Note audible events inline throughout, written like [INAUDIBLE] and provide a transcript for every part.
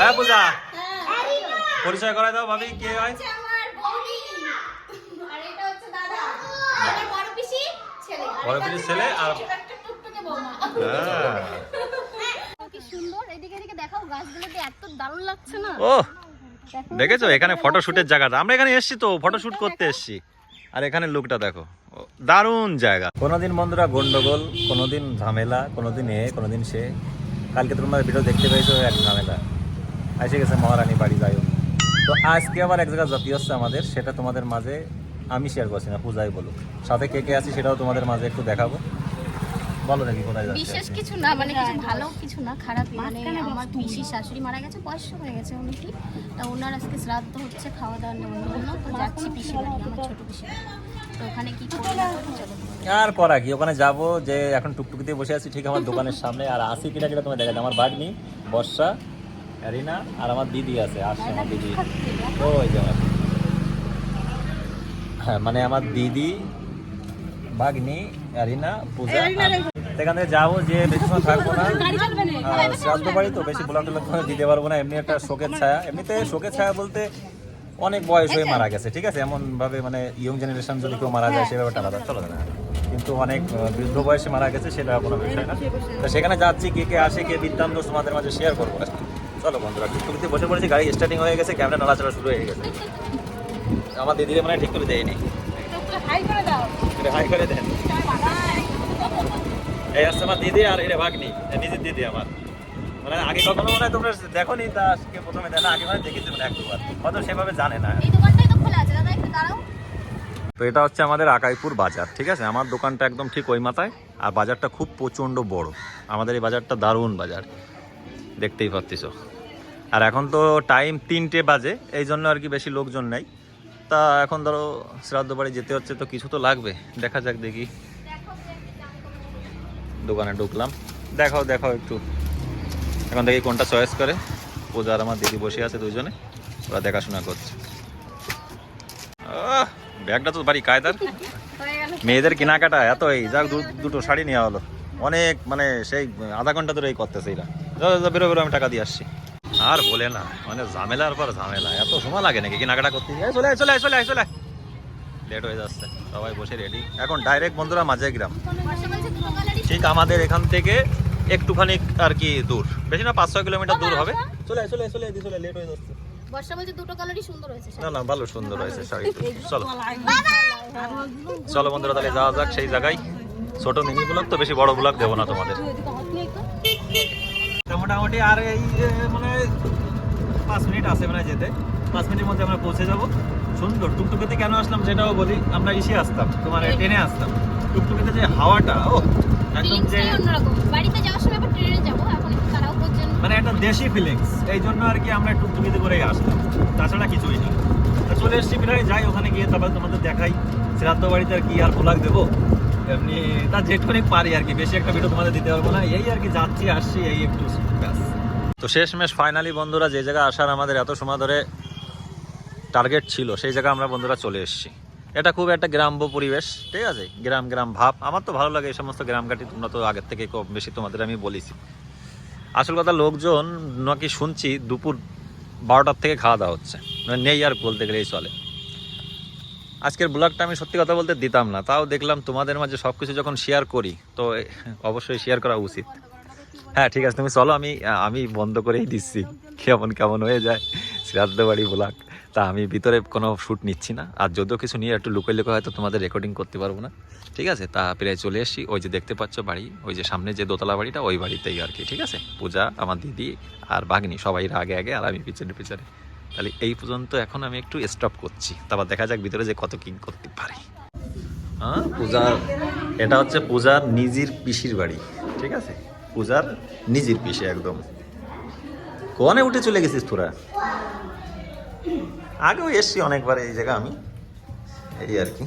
হ্যাঁ পূজা। হ্যাঁ। পরিচয় করাই দাও ভাবি কে হয়? হচ্ছে আমার বৌদি। আর এটা হচ্ছে দাদা। এটা বড় পিসির ছেলে আর- হ্যাঁ। কি সুন্দর। এদিকে এদিকে দেখাও গাছগুলোতে এত দারুণ লাগছে না? ও দেখো। দেখেছ? এখানে ফটোশুটের জায়গাটা। আমরা এখানে এসেছি তো ফটোশুট করতে এসেছি। আর এখানে লুকটা দেখো। ও, দারুণ জায়গা। কোনোদিন বন্ধুরা গন্ডগোল কোনোদিন ঝামেলা কোনোদিন এ কোনোদিন সে। কালকে তোমরা ভিডিও দেখতে পেয়েছ এক ঝামেলা। এসে গেছে মহারানী বাড়ি যাই হোক। তো আজকে আবার এক জায়গায় জাতি হচ্ছে আমাদের সেটা তোমাদের মাঝে আমি শেয়ার করছি না পূজাই বলুক। সাথে কে কে আছি সেটাও তোমাদের মাঝে একটু দেখাবো। বলো নাকি কোথায় যাচ্ছে। বিশেষ কিছু না মানে কিছু ভালো কিছু না খারাপ মানে আমার পিসি শাশুড়ি মারা গেছে বয়স হয়ে গেছে অনেকটি তা ওনার আজকে শ্রাদ্ধ হচ্ছে খাওয়া দাওয়া নেমন্তন্ন তো যাচ্ছি পিসি বাড়ি আমার ছোট পিসি তো ওখানে কি আর করা কি? ওখানে যাব যে এখন টুকটুকিতে বসে আছি ঠিক আমার দোকানের সামনে। আর আসি কিনা যেটা তোমার দেখা যায় আমার বাগনি বর্ষা অ্যারিনা আর আমার দিদি আছে আসছে আমার দিদি। ওই যে হ্যাঁ মানে আমার দিদি বাগনি অ্যারিনা পূজা। সেখান থেকে যাব যে বেশি সময় থাকব না। [LAUGHS] শ্রাদ্ধ বাড়ি তো বেশি ব্লগ টলগ দিতে পারব না এমনি একটা শোকের ছায়া। এমনিতে শোকের ছায়া বলতে অনেক বয়স হয়ে মারা গেছে ঠিক আছে? এমন ভাবে মানে ইয়ং জেনারেশন যদি কেউ মারা যায় সে ব্যাপারটা আলাদা চলো না। কিন্তু অনেক বৃদ্ধ বয়সে মারা গেছে সেটা কোনো বিষয় না। তো সেখানে যাচ্ছি কে কে আসে কে বৃত্তান্ত তোমাদের মাঝে শেয়ার করব। চলো বন্ধুরা টুকটুকিতে বসে পড়েছি গাড়ি স্টার্টিং হয়ে গেছে ক্যামেরা নড়াচড়া শুরু হয়ে গেছে। আমার দিদিরে মানে ঠিক করে দেয়নি হাই করে দাও এটা হাই করে দেন। এই আসছে আমার দিদি আর এটা ভাগ্নি নিজের দিদি আমার। মানে আগে কখনো মনে হয় তোমরা দেখো নি তা আজকে প্রথমে দেখো আগে মানে দেখেছি মানে এক দুবার হয়তো সেভাবে জানে না। তো এটা হচ্ছে আমাদের আকাইপুর বাজার ঠিক আছে? আমার দোকানটা একদম ঠিক ওই মাথায় আর বাজারটা খুব প্রচণ্ড বড়। আমাদের এই বাজারটা দারুণ বাজার। দেখতেই পাচ্ছিস আর এখন তো টাইম তিনটে বাজে, এই জন্য আর কি বেশি লোকজন নেই। তা এখন ধরো শ্রাদ্ধ বাড়ি যেতে হচ্ছে তো কিছু তো লাগবে, দেখা যাক দেখি। দোকানে ঢুকলাম। দেখাও দেখাও একটু। এখন দেখি কোনটা চয়েস করে। পূজা আর আমার দিদি বসে আছে দুজনে ওরা দেখাশোনা করছে। ব্যাগটা তো বাড়ি কায়দার। মেয়েদের কেনাকাটা এত এই যাক দুটো শাড়ি নেওয়া হলো। অনেক মানে সেই আধা ঘণ্টা ধরে এই করতেছে এরা। যাও, বেরো বেরো আমি টাকা দিয়ে আসছি। আর বলে না মানে ঝামেলার পর ঝামেলা। এত সময় লাগে নাকি কেনাকাটা করতে? চলে চলে চলে চলে লেট হয়ে যাচ্ছে সবাই বসে রেডি এখন ডাইরেক্ট বন্ধুরা মাঝে গ্রাম। বর্ষা বলছে দুটো কালারই ঠিক আমাদের এখান থেকে একটুখানি আর কি দূর। বেশি না পাঁচ ছয় কিলোমিটার দূর হবে। চলে চলে চলে চলে লেট হয়ে যাচ্ছে। বর্ষা বলছে দুটো কালারই সুন্দর হয়েছে না না ভালো সুন্দর হয়েছে শাড়ি চলো। চলো বন্ধুরা তাহলে যাওয়া যাক সেই জায়গায়। ছোট মিনি ব্লগ তো বেশি বড় ব্লগ দেবো না তোমাদের। মোটামুটি আর এই মানে পাঁচ মিনিট আছে মানে যেতে। পাঁচ মিনিটের মধ্যে আমরা পৌঁছে যাব। সুন্দর টুকটুকিতে কেন আসলাম সেটাও বলি আমরা ইসে আসতাম তোমার ট্রেনে আসতাম। টুকটুকিতে যে হাওয়াটা ও একদম যে বাড়িতে যাওয়ার সময় আবার ট্রেনে যাব এখন তারাও করছেন। মানে একটা দেশি ফিলিংস এই জন্য আর কি আমরা টুকটুকিতে করেই আসতাম তাছাড়া কিছুই না। তা চলে এসছি প্রায় যাই ওখানে গিয়ে তারপর তোমাদের দেখাই। শ্রাদ্ধ বাড়িতে আর কি আর ব্লগ দেবো এমনি তা যেটুকুনি পারি আর কি, বেশি একটা ভিডিও তোমাদের দিতে পারব না। এই আর কি যাচ্ছি, আসছি, এই একটু তো শেষমেশ ফাইনালি বন্ধুরা, যে জায়গায় আসার আমাদের এত সময় ধরে টার্গেট ছিল, সেই জায়গায় আমরা বন্ধুরা চলে এসেছি। এটা খুব একটা গ্রাম্য পরিবেশ, ঠিক আছে? গ্রাম গ্রাম ভাব। আমার তো ভালো লাগে এই সমস্ত গ্রামঘাটি তোমরা তো আগের থেকে কম বেশি তোমাদের আমি বলেছি। আসল কথা, লোকজন নাকি শুনছি দুপুর বারোটার থেকে খাওয়া দাওয়া হচ্ছে। মানে নেই আর বলতে গেলেই চলে। আজকের ব্লগটা আমি সত্যি কথা বলতে দিতাম না, তাও দেখলাম তোমাদের মাঝে সব কিছু যখন শেয়ার করি, তো অবশ্যই শেয়ার করা উচিত। হ্যাঁ ঠিক আছে, তুমি চলো, আমি আমি বন্ধ করেই দিচ্ছি, কেমন কেমন হয়ে যায় শ্রাদ্ধ বাড়ি ব্লগ। তা আমি ভিতরে কোনো শ্যুট নিচ্ছি না, আর যদিও কিছু নিয়ে একটু লুকোই লুকোই হয়তো তোমাদের রেকর্ডিং করতে পারব না। ঠিক আছে, তা প্রায় চলে এসেছি ওই যে দেখতে পাচ্ছ বাড়ি, ওই যে সামনে যে দোতলা বাড়িটা, ওই বাড়িতেই আর কি, ঠিক আছে? পূজা, আমার দিদি আর বাগনি সবাই আগে আগে, আর আমি পিছনে পিছনে। তাহলে এই পর্যন্ত এখন আমি একটু স্টপ করছি। তারপর দেখা যাক ভিতরে যে কত কিং করতে পারি। হ্যাঁ পূজার, এটা হচ্ছে পূজার নিজের পিসির বাড়ি, ঠিক আছে? পূজার নিজের পিসি একদম। কোনে উঠে চলে গেছিস তোরা? আগেও এসছি অনেকবার এই জায়গা আমি। এই আর কি।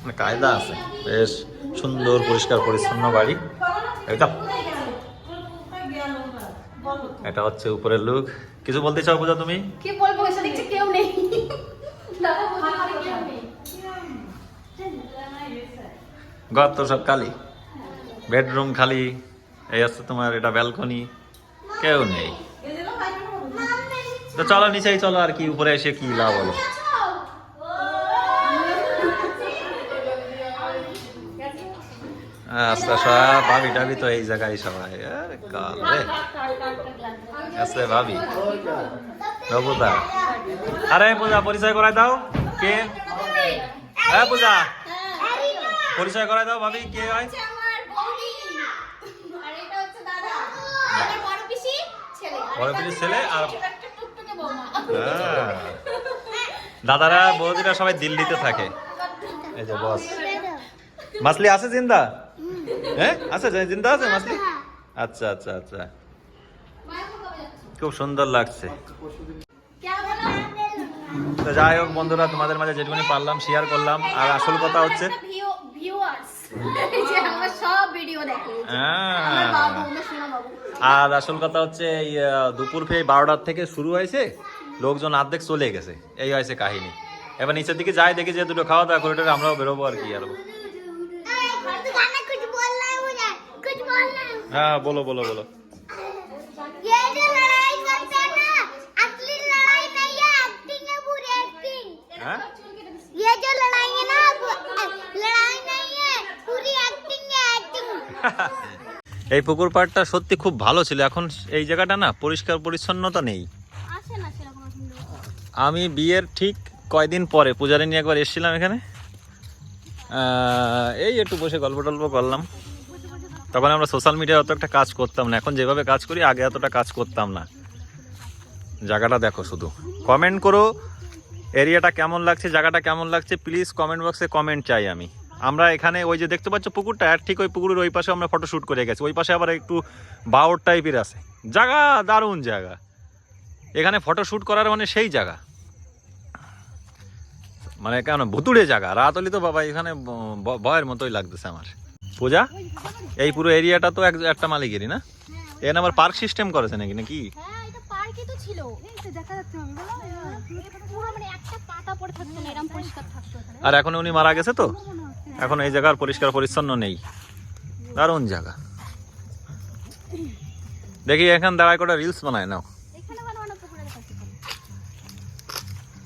মানে কায়দা আছে। বেশ সুন্দর, পরিষ্কার, পরিচ্ছন্ন বাড়ি। একদম এটা হচ্ছে উপরের লুক কিছু বলতে চাও পূজা তুমি? কি বলব এসে দেখছি কেউ নেই। ঘর তো সব খালি। বেডরুম খালি। এই আছে তোমার এটা ব্যালকনি। কেউ নেই। তো চলো নিচেই চলো আর কি উপরে এসে কি লাভ হলো? আচ্ছা সব ভাবি টাবি তো এই জায়গায় সবাই। আরে কাল রে। আছে ভাবি। নবুদা। আরে পূজা, পরিচয় করাই দাও। কে? হ্যাঁ পূজা। পরিচয় করাই দাও ভাবি, কে হয়? বড় পিসির ছেলে আর- হ্যাঁ। দাদারা, বৌদিরা সবাই দিল্লিতে থাকে। এই যে বস। মাছলি আছে জিন্দা? হ্যাঁ আছে, জিন্দা আছে মাছলি আচ্ছা আচ্ছা আচ্ছা। খুব সুন্দর লাগছে। তো যাই হোক বন্ধুরা তোমাদের মাঝে যেটুকুনি পারলাম শেয়ার করলাম। আর আসল কথা হচ্ছে হ্যাঁ। আর আসল কথা হচ্ছে এই দুপুর ফেয়ে বারোটার থেকে শুরু হয়েছে। লোকজন অর্ধেক চলে গেছে। এই হয়েছে কাহিনী। এবার নিচের দিকে যাই দেখি যে দুটো খাওয়া দাওয়া করে আমরাও বেরোবো আর কি আর। হ্যাঁ, হ্যাঁ বলো বলো বলো। एक्टिंग হ্যাঁ ये जो लड़ाई है ना वो लड़ाई नहीं है पूरी एक्टिंग है एक्टिंग [LAUGHS] এই পুকুর পাড়টা সত্যি খুব ভালো ছিল এখন এই জায়গাটা না পরিষ্কার পরিচ্ছন্নতা নেই আসে না সেরকম এখন লোক। আমি বিয়ের ঠিক কয়দিন পরে পূজারি নিয়ে একবার এসেছিলাম এখানে আহ, এই একটু বসে গল্প টল্প করলাম তখন আমরা সোশ্যাল মিডিয়ায় অত একটা কাজ করতাম না এখন যেভাবে কাজ করি আগে এতটা কাজ করতাম না জায়গাটা দেখো শুধু কমেন্ট করো এরিয়াটা কেমন লাগছে, জায়গাটা কেমন লাগছে প্লিজ কমেন্ট বক্সে কমেন্ট চাই আমি। আমরা এখানে ওই যে দেখতে পাচ্ছ পুকুরটা, আর ঠিক ওই পুকুরের ওই পাশে আমরা ফটো শ্যুট করে গেছি। ওই পাশে আবার একটু বাউর টাইপের আছে। জায়গা, দারুণ জায়গা। এখানে ফটো শ্যুট করার মানে সেই জায়গা। মানে কেন, ভুতুড়ে জায়গা। রাত হলে তো বাবা, এখানে ভয়ের মতোই লাগতেছে আমার। পূজা, এই পুরো এরিয়াটা তো এক- একটা মালিকেরই না? এখানে আবার পার্ক সিস্টেম করেছে নাকি নাকি? হ্যাঁ তো ছিল। দেখা যাচ্ছে পুরো মানে একটা পাতা পড়ে থাকতো না এরকম পরিষ্কার থাকতো আর এখন উনি মারা গেছে তো? এখন এই জায়গার পরিষ্কার পরিচ্ছন্ন নেই। দারুণ জায়গা। দেখি এখন দাঁড়ায় করে রিলস বানায় নাও। মানে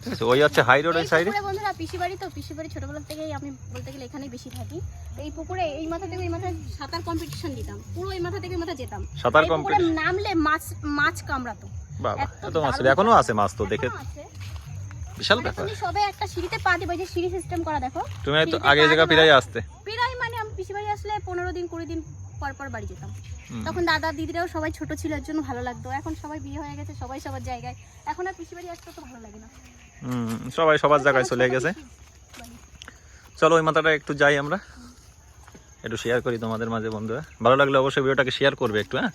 ঠিক আছে ওই হচ্ছে হাই রোড ওই সাইডে বন্ধুরা পিসি বাড়ি তো পিসি বাড়ি ছোটবেলা থেকেই আমি বলতে গেলে এখানেই বেশি থাকি। এই পুকুরে এই মাথা থেকে এই মাথায় সাঁতার কম্পিটিশন দিতাম। পুরো এই মাথা থেকে এই মাথা যেতাম। সাঁতার কম্পিটিশন নামলে মাছ মাছ কামড়াতো। বাবা এত মাছ এখনও আছে মাছ তো দেখে বিশাল মানে ব্যাপার। তুমি সবে একটা সিঁড়িতে পা দিবে যে সিঁড়ি সিস্টেম করা দেখো। তুমি সিঁড়িতে আগে জায়গা আসতে। মানে আমি পিসি বাড়ি আসলে পনেরো দিন কুড়ি দিন পর পর বাড়ি যেতাম। তখন দাদা দিদিরাও সবাই ছোট ছিল এর জন্য ভালো লাগতো। এখন সবাই বিয়ে হয়ে গেছে সবাই সবার জায়গায়। এখন আর পিসি বাড়ি আসতে তো ভালো লাগে না। হুম, সবাই সবার জায়গায় চলে গেছে। চলো ওই মাথাটা একটু যাই আমরা। একটু শেয়ার করি তোমাদের মাঝে বন্ধুরা। ভালো লাগলে অবশ্যই ভিডিওটাকে শেয়ার করবে একটু হ্যাঁ?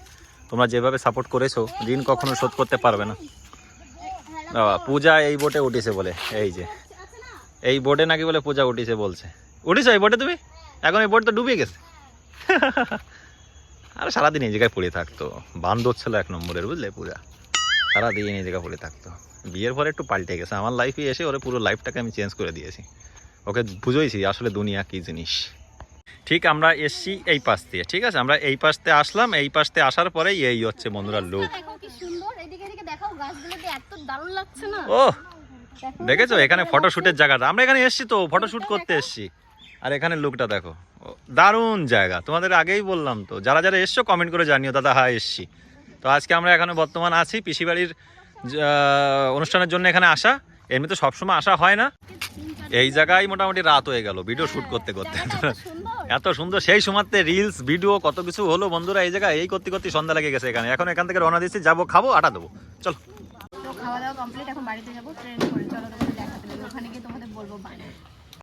তোমরা যেভাবে সাপোর্ট করেছ, ঋণ কখনো শোধ করতে পারবে না। বাবা, পূজা এই বোটে উঠেছে বলে, এই যে। এই বোটে নাকি বলে পূজা উঠেছে বলছে। উঠেছো এই বোটে তুমি? এখন এই বোট তো ডুবে গেছে। [LAUGHS] আর সারাদিন এই জায়গায় পড়ে থাকতো। বান্ধব ছিল এক নম্বরের, বুঝলে পূজা? সারাদিন এই জায়গায় পড়ে থাকতো। বিয়ের পরে একটু পাল্টে গেছে। আমার লাইফে এসে ওরে পুরো লাইফটাকে আমি চেঞ্জ করে দিয়েছি। ওকে বুঝোইছি আসলে দুনিয়া কি জিনিস। ঠিক আমরা এসছি এই পাশ দিয়ে ঠিক আছে? আমরা এই পাশ দিয়ে আসলাম এই পাশ দিয়ে আসার পরেই এই হচ্ছে বন্ধুরা লোক ও দেখেছ? এখানে ভালো ফটো শুটের জায়গাটা। আমরা এখানে এসছি তো ফটো শুট করতে এসছি। আর এখানে লুকটা দেখো। দারুণ জায়গা। তোমাদের আগেই বললাম তো যারা যারা এসছো কমেন্ট করে জানিও। দাদা হ্যাঁ এসছি। তো আজকে আমরা এখানে বর্তমান আছি পিসিবাড়ির আহ, অনুষ্ঠানের জন্য এখানে আসা। এমনি তো সবসময় আসা হয় না। এই জায়গায় মোটামুটি রাত হয়ে গেল ভিডিও শুট করতে করতে। জায়গাটা এত সুন্দর সেই সময়তে রিলস ভিডিও কত কিছু হলো বন্ধুরা এই জায়গায় এই করতে করতে সন্ধ্যা লেগে গেছে এখানে। এখন এখান থেকে রওনা দিচ্ছি যাব খাব আটা দেবো। চলো। তো খাওয়া দাওয়া কমপ্লিট এখন বাড়িতে যাব ট্রেন করে চলো দেখাতে ওখানে গিয়ে তোমাদের বলব বাড়ি।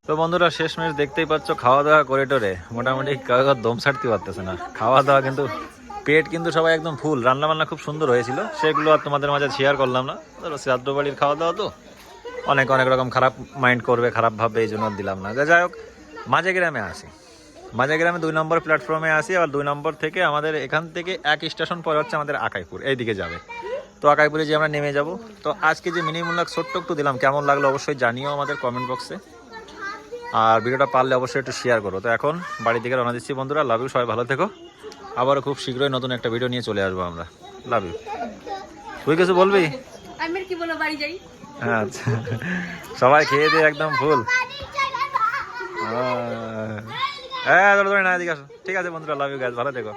তো বন্ধুরা শেষমেশ দেখতেই পাচ্ছ খাওয়া দাওয়া করিডোরে মোটামুটি কাউকে দম ছাড়তে পারতেছে না। খাওয়া দাওয়া কিন্তু পেট কিন্তু সবাই একদম ফুল রান্না বান্না খুব সুন্দর হয়েছিল। সেগুলো আর তোমাদের মাঝে শেয়ার করলাম না। ধরো শ্রাদ্ধ বাড়ির খাওয়া দাওয়া তো। অনেক অনেক রকম খারাপ মাইন্ড করবে খারাপ ভাববে এই জন্য দিলাম না। যাই হোক মাঝে গ্রামে আসি। মাঝে গ্রামে দুই নম্বর প্ল্যাটফর্মে আসি আবার দুই নম্বর থেকে আমাদের এখান থেকে এক স্টেশন পরে হচ্ছে আমাদের আকাইপুর এই দিকে যাবে। তো আকাইপুরে যে আমরা নেমে যাব। তো আজকে যে মিনিমূল্য ছোট্ট একটু দিলাম কেমন লাগল অবশ্যই জানিও আমাদের কমেন্ট বক্সে আর ভিডিওটা পারলে অবশ্যই একটু শেয়ার করো। তো এখন বাড়ি থেকে রওনা দিচ্ছি বন্ধুরা লাভ ইউ সবাই ভালো থেকো। আবারও খুব শীঘ্রই নতুন একটা ভিডিও নিয়ে চলে আসব আমরা। লাভ ইউ তুই কিছু বলবি? আমি কি বলো বাড়ি যাই। আচ্ছা। সবাই খেয়ে দিয়ে একদম ফুল। হ্যাঁ ধরে না এদিকে আসো। ঠিক আছে বন্ধুরা লাভ ইউ গাইজ ভালো থেকো।